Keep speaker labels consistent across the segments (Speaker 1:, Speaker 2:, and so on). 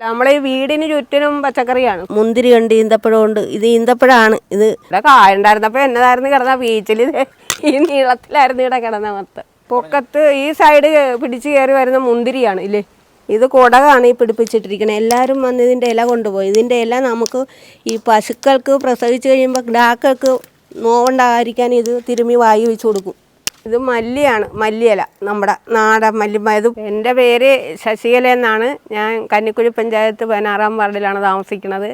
Speaker 1: നമ്മളെ ഈ വീടിന് ചുറ്റിനും പച്ചക്കറിയാണ്.
Speaker 2: മുന്തിരി ഉണ്ട് ഈന്തപ്പഴം ഉണ്ട്. ഇത് ഈന്തപ്പഴാണ്. ഇത്
Speaker 1: ഇവിടെ കായുണ്ടായിരുന്നപ്പോ എന്നതായിരുന്നു കിടന്ന ബീച്ചിൽ ഈ നീളത്തിലായിരുന്നു ഇവിടെ കിടന്ന മൊത്തം. പൊക്കത്ത് ഈ സൈഡ് പിടിച്ചു കയറി വരുന്ന മുന്തിരിയാണ് ഇല്ലേ?
Speaker 2: ഇത് കുടകാണ് ഈ പിടിപ്പിച്ചിട്ടിരിക്കുന്നത് എല്ലാവരും വന്ന് ഇതിന്റെ ഇല കൊണ്ടുപോയി. ഇതിന്റെ ഇല നമുക്ക് ഈ പശുക്കൾക്ക് പ്രസവിച്ച് കഴിയുമ്പോൾ ഡാക്കൾക്ക് നോവുണ്ടാകാതിരിക്കാൻ ഇത് തിരുമ്മി വായി വെച്ച് കൊടുക്കും.
Speaker 1: ഇത് മല്ലിയാണ് മല്ലിയല നമ്മുടെ നാടൻ മല്ലി ഇത് എന്റെ പേര് ശശികല എന്നാണ്. ഞാൻ കന്നിക്കുഴി പഞ്ചായത്ത് പതിനാറാം വാർഡിലാണ് താമസിക്കുന്നത്.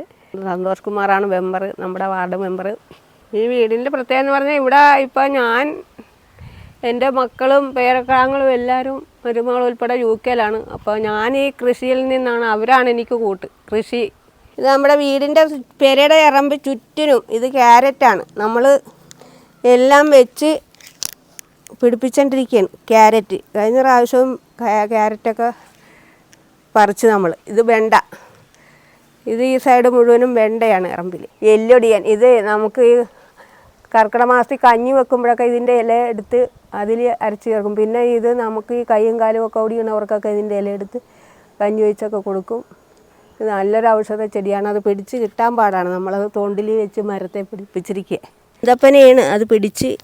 Speaker 1: സന്തോഷ് കുമാറാണ് മെമ്പർ നമ്മുടെ വാർഡ് മെമ്പർ. ഈ വീടിന്റെ പ്രത്യേകത എന്ന് പറഞ്ഞാൽ ഇവിടെ ഇപ്പം ഞാൻ എന്റെ മക്കളും പേരക്കാങ്ങളും എല്ലാവരും മരുമകൾ ഉൾപ്പെടെ യു കെയിലാണ് അപ്പോൾ ഞാൻ ഈ കൃഷിയിൽ നിന്നാണ് അവരാണ് എനിക്ക് കൂട്ട് കൃഷി.
Speaker 2: ഇത് നമ്മുടെ വീടിന്റെ പെരയുടെ ഇറമ്പ് ചുറ്റിനും ഇത് ക്യാരറ്റാണ്. നമ്മൾ എല്ലാം വെച്ച് പിടിപ്പിച്ചോണ്ടിരിക്കുകയാണ് ക്യാരറ്റ്. കഴിഞ്ഞ പ്രാവശ്യവും ക്യാ- ക്യാരറ്റൊക്കെ പറിച്ച് നമ്മൾ ഇത് വെണ്ട. ഇത് ഈ സൈഡ് മുഴുവനും വെണ്ടയാണ് ഇറമ്പിൽ എല്ലൊടിയാൻ. ഇത് നമുക്ക് ഈ മാസത്തിൽ കഞ്ഞി വെക്കുമ്പോഴൊക്കെ ഇതിന്റെ ഇല എടുത്ത് അതിൽ അരച്ച് ചേർക്കും. പിന്നെ ഇത് നമുക്ക് ഈ കൈയും കാലും ഒക്കെ ഓടിയണവർക്കൊക്കെ ഇതിന്റെ ഇല എടുത്ത് കഞ്ഞി വെച്ചൊക്കെ കൊടുക്കും. ഇത് നല്ലൊരു ഔഷധ ചെടിയാണ്. അത് പിടിച്ച് കിട്ടാൻ പാടാണ്. നമ്മളത് തോണ്ടിൽ വെച്ച് മരത്തെ പിടിപ്പിച്ചിരിക്കുക ഇതപ്പനെയാണ്. അത് പിടിച്ച്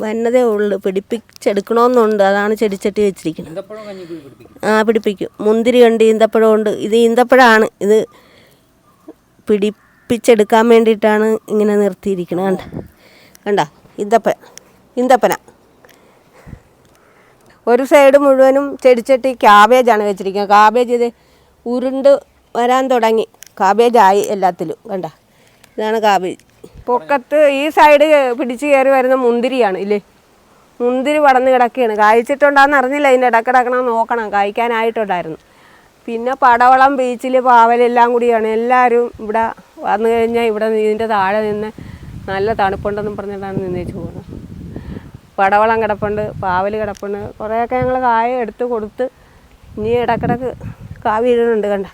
Speaker 2: വന്നതേ ഉള്ളൂ. പിടിപ്പിച്ചെടുക്കണമെന്നുണ്ട് അതാണ് ചെടിച്ചട്ടി വെച്ചിരിക്കുന്നത്. ആ പിടിപ്പിക്കും. മുന്തിരി ഉണ്ട് ഈന്തപ്പഴം ഉണ്ട്. ഇത് ഈന്തപ്പഴമാണ് ഇത് പിടിപ്പിച്ചെടുക്കാൻ വേണ്ടിയിട്ടാണ് ഇങ്ങനെ നിർത്തിയിരിക്കുന്നത് കണ്ട. കണ്ട. ഈന്തപ്പന ഈന്തപ്പന.
Speaker 1: ഒരു സൈഡ് മുഴുവനും ചെടിച്ചട്ടി ക്യാബേജാണ് വെച്ചിരിക്കുന്നത്. കാബേജ് ഇത്
Speaker 2: ഉരുണ്ട് വരാൻ തുടങ്ങി. കാബേജായി എല്ലാത്തിലും. കണ്ട. ഇതാണ് കാബേജ്
Speaker 1: പൊക്കത്ത് ഈ സൈഡ് പിടിച്ച് കയറി വരുന്ന മുന്തിരിയാണ് ഇല്ലേ? മുന്തിരി പടന്ന് കിടക്കുകയാണ്. കായ്ച്ചിട്ടുണ്ടാന്ന് അറിഞ്ഞില്ല ഇതിന്റെ ഇടക്കിടക്കണം നോക്കണം. കായ്ക്കാനായിട്ടുണ്ടായിരുന്നു. പിന്നെ പടവളം ബീച്ചിൽ പാവലെല്ലാം കൂടിയാണ്. എല്ലാവരും ഇവിടെ വന്നു കഴിഞ്ഞാൽ ഇവിടെ ഇതിന്റെ താഴെ നിന്ന് നല്ല തണുപ്പുണ്ടെന്നും പറഞ്ഞിട്ടാണ് നിന്നേച്ച് പോകുന്നത്. പടവളം കിടപ്പുണ്ട് പാവൽ കിടപ്പുണ്ട്. കുറേയൊക്കെ ഞങ്ങൾ കായ എടുത്ത് കൊടുത്ത് ഇനി ഇടക്കിടക്ക് കാ വീഴുന്നുണ്ട് കണ്ട.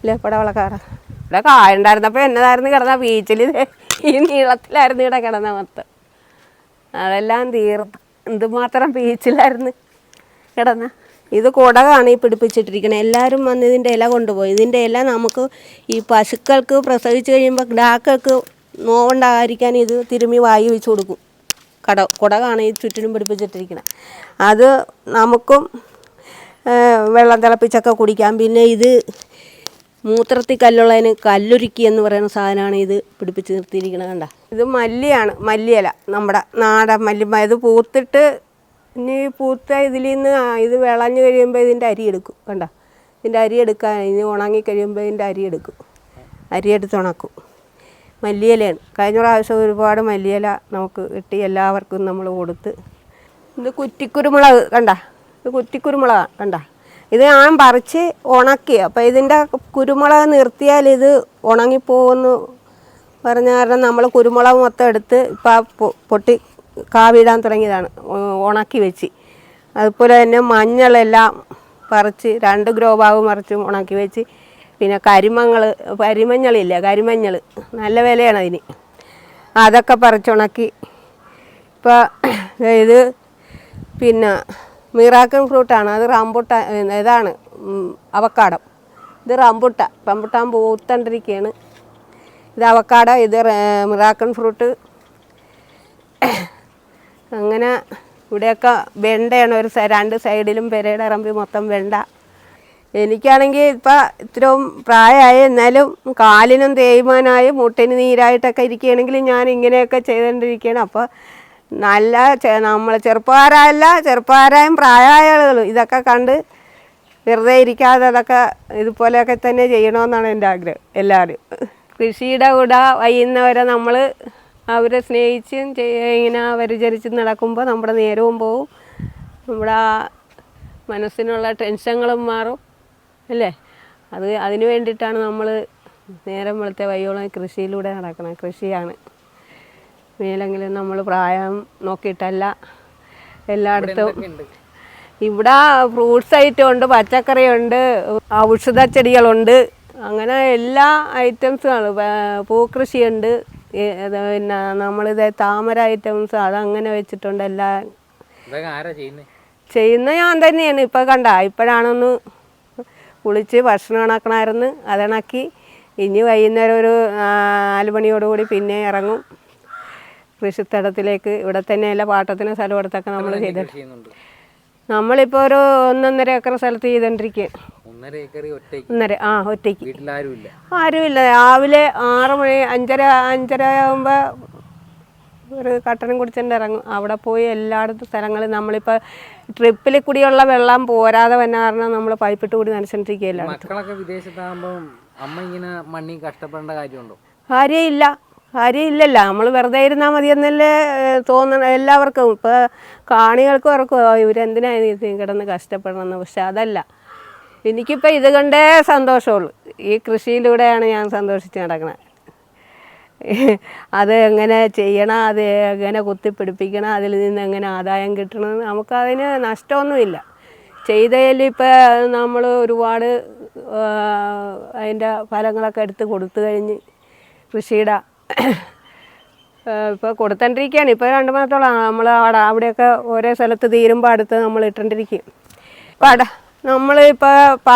Speaker 1: ഇല്ലേ പടവളക്കാട ഇവിടെ കായ ഉണ്ടായിരുന്നപ്പോൾ എന്നതായിരുന്നു കിടന്ന ബീച്ചിൽ ഈ നീളത്തിലായിരുന്നു ഇവിടെ കിടന്ന മൊത്തം. അതെല്ലാം തീർത്ത് എന്തുമാത്രം ബീച്ചിലായിരുന്നു കിടന്ന.
Speaker 2: ഇത് കുടകാണ് ഈ പിടിപ്പിച്ചിട്ടിരിക്കുന്നത് എല്ലാവരും വന്ന് ഇതിന്റെ ഇല കൊണ്ടുപോയി. ഇതിന്റെ ഇല നമുക്ക് ഈ പശുക്കൾക്ക് പ്രസവിച്ച് കഴിയുമ്പോൾ ഡാക്കൾക്ക് നോവുണ്ടാകാതിരിക്കാൻ ഇത് തിരുമ്മി വായി വെച്ച് കൊടുക്കും. കട കുടകാണ് ഈ ചുറ്റിനും പിടിപ്പിച്ചിട്ടിരിക്കുന്നത് അത് നമുക്കും വെള്ളം തിളപ്പിച്ചൊക്കെ കുടിക്കാം. പിന്നെ ഇത് മൂത്രത്തിൽ കല്ലുള്ളതിന് കല്ലുരുക്കി എന്ന് പറയുന്ന സാധനമാണ് ഇത് പിടിപ്പിച്ച് നിർത്തിയിരിക്കുന്നത് കണ്ട.
Speaker 1: ഇത് മല്ലിയാണ് മല്ലിയല നമ്മുടെ നാടൻ മല്ലി ഇത് പൂത്തിട്ട് ഇനി പൂത്ത ഇതിൽ നിന്ന് ഇത് വിളഞ്ഞു കഴിയുമ്പോൾ ഇതിന്റെ അരി എടുക്കും കണ്ട. ഇതിന്റെ അരി എടുക്കാൻ ഇനി ഉണങ്ങി കഴിയുമ്പോൾ ഇതിന്റെ അരി എടുക്കും. അരി എടുത്ത് ഉണക്കും. മല്ലിയിലയാണ്. കഴിഞ്ഞ പ്രാവശ്യം ഒരുപാട് മല്ലിയില നമുക്ക് കിട്ടി എല്ലാവർക്കും നമ്മൾ കൊടുത്ത്. ഇത് കുറ്റിക്കുരുമുളക് കണ്ട. ഇത് കുറ്റിക്കുരുമുളക് കണ്ട. ഇത് ഞാൻ പറിച്ച് ഉണക്കി. അപ്പോൾ ഇതിന്റെ കുരുമുളക് നിർത്തിയാൽ ഇത് ഉണങ്ങിപ്പോകുമെന്ന് പറഞ്ഞ കാരണം നമ്മൾ കുരുമുളക് മൊത്തം എടുത്ത് ഇപ്പം പൊട്ടി കാവിടാൻ തുടങ്ങിയതാണ്. ഉണക്കി വെച്ച്. അതുപോലെ തന്നെ മഞ്ഞളെല്ലാം പറിച്ച് രണ്ട് ഗ്രോ ബാഗ് മറിച്ച് ഉണക്കി വെച്ച്. പിന്നെ കരിമങ്ങൾ കരിമഞ്ഞളില്ല കരിമഞ്ഞൾ. നല്ല വിലയാണ് അതിന്. അതൊക്കെ പറിച്ചുണക്കി. ഇപ്പോൾ ഇത് പിന്നെ മിറാക്കൻ ഫ്രൂട്ടാണ്. അത് റംബുട്ട ഇതാണ് അവക്കാടം. ഇത് റംബുട്ട റംബുട്ടാൻ പൂത്തണ്ടിരിക്കുകയാണ് ഇത് അവക്കാട ഇത് മിറാക്കൻ ഫ്രൂട്ട്. അങ്ങനെ ഇവിടെയൊക്കെ വെണ്ടയാണ് ഒരു രണ്ട് സൈഡിലും പെരയുടെ ഇറമ്പി മൊത്തം വെണ്ട. എനിക്കാണെങ്കിൽ ഇപ്പം ഇത്രയും പ്രായമായി എന്നാലും കാലിനും തേയ്മാനായി മുട്ടിന് നീരായിട്ടൊക്കെ ഇരിക്കുകയാണെങ്കിൽ ഞാൻ ഇങ്ങനെയൊക്കെ ചെയ്തുകൊണ്ടിരിക്കുകയാണ് അപ്പോൾ നല്ല നമ്മൾ ചെറുപ്പക്കാരല്ല ചെറുപ്പക്കാരായും പ്രായമായ ആളുകൾ ഇതൊക്കെ കണ്ട് വെറുതെ ഇരിക്കാതെ അതൊക്കെ ഇതുപോലെയൊക്കെ തന്നെ ചെയ്യണമെന്നാണ് എന്റെ ആഗ്രഹം എല്ലാവരും. കൃഷിയുടെ കൂടെ വൈകുന്നവരെ നമ്മൾ അവരെ സ്നേഹിച്ചും ഇങ്ങനെ പരിചരിച്ച് നടക്കുമ്പോൾ നമ്മുടെ നേരവും പോവും. നമ്മുടെ മനസ്സിനുള്ള ടെൻഷനുകളും മാറും അല്ലേ? അത് അതിനു വേണ്ടിയിട്ടാണ് നമ്മൾ നേരം വെളുത്തെ വയ്യോളം കൃഷിയിലൂടെ നടക്കണം കൃഷിയാണ്. മേലെങ്കിലും നമ്മൾ പ്രായം നോക്കിയിട്ടല്ല. എല്ലായിടത്തും ഇവിടെ ഫ്രൂട്ട്സ് ഐറ്റം ഉണ്ട് പച്ചക്കറിയുണ്ട് ഔഷധ ചെടികളുണ്ട്. അങ്ങനെ എല്ലാ ഐറ്റംസുമാണ് പൂക്കൃഷിയുണ്ട്. പിന്നെ നമ്മളിത് താമര ഐറ്റംസ് അതങ്ങനെ വെച്ചിട്ടുണ്ട് എല്ലാ. ചെയ്യുന്ന? ഞാൻ തന്നെയാണ്. ഇപ്പം കണ്ട ഇപ്പോഴാണൊന്ന് കുളിച്ച് ഭക്ഷണം ഇണക്കണമായിരുന്നു അതിണക്കി ഇനി വൈകുന്നേരം ഒരു നാല് മണിയോടുകൂടി പിന്നെ ഇറങ്ങും. കൃഷിത്തടത്തിലേക്ക് ഇവിടെ തന്നെയല്ല പാട്ടത്തിന് സ്ഥലം എടുത്തൊക്കെ നമ്മൾ
Speaker 3: ചെയ്തിട്ട് നമ്മളിപ്പോ
Speaker 1: നമ്മളിപ്പോൾ ഒരു ഒന്നൊന്നര ഏക്കർ സ്ഥലത്ത് ചെയ്തോണ്ടിരിക്കും.
Speaker 3: ഒന്നര
Speaker 1: ആ ഒറ്റയ്ക്ക്. ആരുമില്ല. രാവിലെ ആറ് മണി അഞ്ചര അഞ്ചര ആകുമ്പോൾ ഒരു കട്ടനും കുടിച്ചിട്ട് ഇറങ്ങും. അവിടെ പോയി എല്ലായിടത്തും സ്ഥലങ്ങളിൽ നമ്മളിപ്പോൾ ട്രിപ്പിൽ കൂടിയുള്ള വെള്ളം പോരാതെ വന്ന കാരണം നമ്മൾ പൈപ്പിട്ട് കൂടി നനച്ചിട്ടിരിക്കുകയല്ല
Speaker 3: മക്കളൊക്കെ വിദേശത്താകുമ്പം അമ്മ ഇങ്ങനെ മണ്ണി കഷ്ടപ്പെടേണ്ട കാര്യമുണ്ടോ?
Speaker 1: കാര്യമില്ല. കാര്യമില്ലല്ലോ. നമ്മൾ വെറുതെ ഇരുന്നാൽ മതിയെന്നല്ലേ തോന്നണം എല്ലാവർക്കും. ഇപ്പോൾ കാണികൾക്കും ഓർക്കും ഇവരെന്തിനാണ് കിടന്ന് കഷ്ടപ്പെടണമെന്ന് പക്ഷെ അതല്ല. എനിക്കിപ്പോൾ ഇത് കണ്ടേ സന്തോഷമുള്ളൂ. ഈ കൃഷിയിലൂടെയാണ് ഞാൻ സന്തോഷിച്ച് നടക്കുന്നത് അത് എങ്ങനെ ചെയ്യണം അത് എങ്ങനെ കുത്തിപ്പിടിപ്പിക്കണം അതിൽ നിന്ന് എങ്ങനെ ആദായം കിട്ടണം നമുക്കതിന് നഷ്ടമൊന്നുമില്ല. ചെയ്തതിൽ ഇപ്പോൾ നമ്മൾ ഒരുപാട് അതിന്റെ ഫലങ്ങളൊക്കെ എടുത്ത് കൊടുത്തു കഴിഞ്ഞ് കൃഷിയുടെ ഇപ്പോൾ കൊടുത്തോണ്ടിരിക്കുകയാണ് ഇപ്പോൾ രണ്ട് മാസത്തോളം നമ്മൾ അവിടെ അവിടെയൊക്കെ ഓരോ സ്ഥലത്ത് തീരുമ്പോൾ അടുത്ത് നമ്മൾ ഇട്ടുകൊണ്ടിരിക്കും അട നമ്മളിപ്പോൾ പ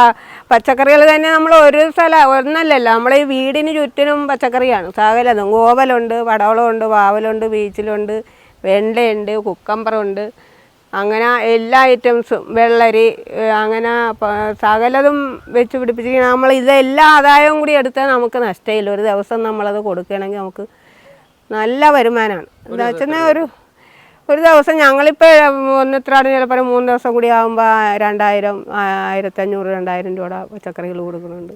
Speaker 1: പച്ചക്കറികൾ തന്നെ നമ്മൾ ഒരു സ്ഥലം ഒന്നല്ലല്ലോ. നമ്മൾ ഈ വീടിന് ചുറ്റിനും പച്ചക്കറിയാണ്. സകലതും ഗോവലുണ്ട് പടവളമുണ്ട് പാവലുണ്ട് ബീച്ചിലുണ്ട് വെണ്ടയുണ്ട് കുക്കമ്പറുണ്ട്. അങ്ങനെ എല്ലാ ഐറ്റംസും വെള്ളരി അങ്ങനെ സകലതും വെച്ച് പിടിപ്പിച്ചിരിക്കണം നമ്മൾ ഇതെല്ലാം ആദായവും കൂടി എടുത്താൽ നമുക്ക് നഷ്ടമില്ല. ഒരു ദിവസം നമ്മളത് കൊടുക്കുകയാണെങ്കിൽ നമുക്ക് നല്ല വരുമാനമാണ്. എന്താ വെച്ചാൽ ഒരു ഒരു ദിവസം ഞങ്ങളിപ്പോൾ ഒന്നിത്രാട് ചിലപ്പോൾ മൂന്ന് ദിവസം കൂടി ആകുമ്പോൾ രണ്ടായിരം ആയിരത്തഞ്ഞൂറ് രണ്ടായിരം രൂപയുടെ പച്ചക്കറികൾ കൊടുക്കുന്നുണ്ട്.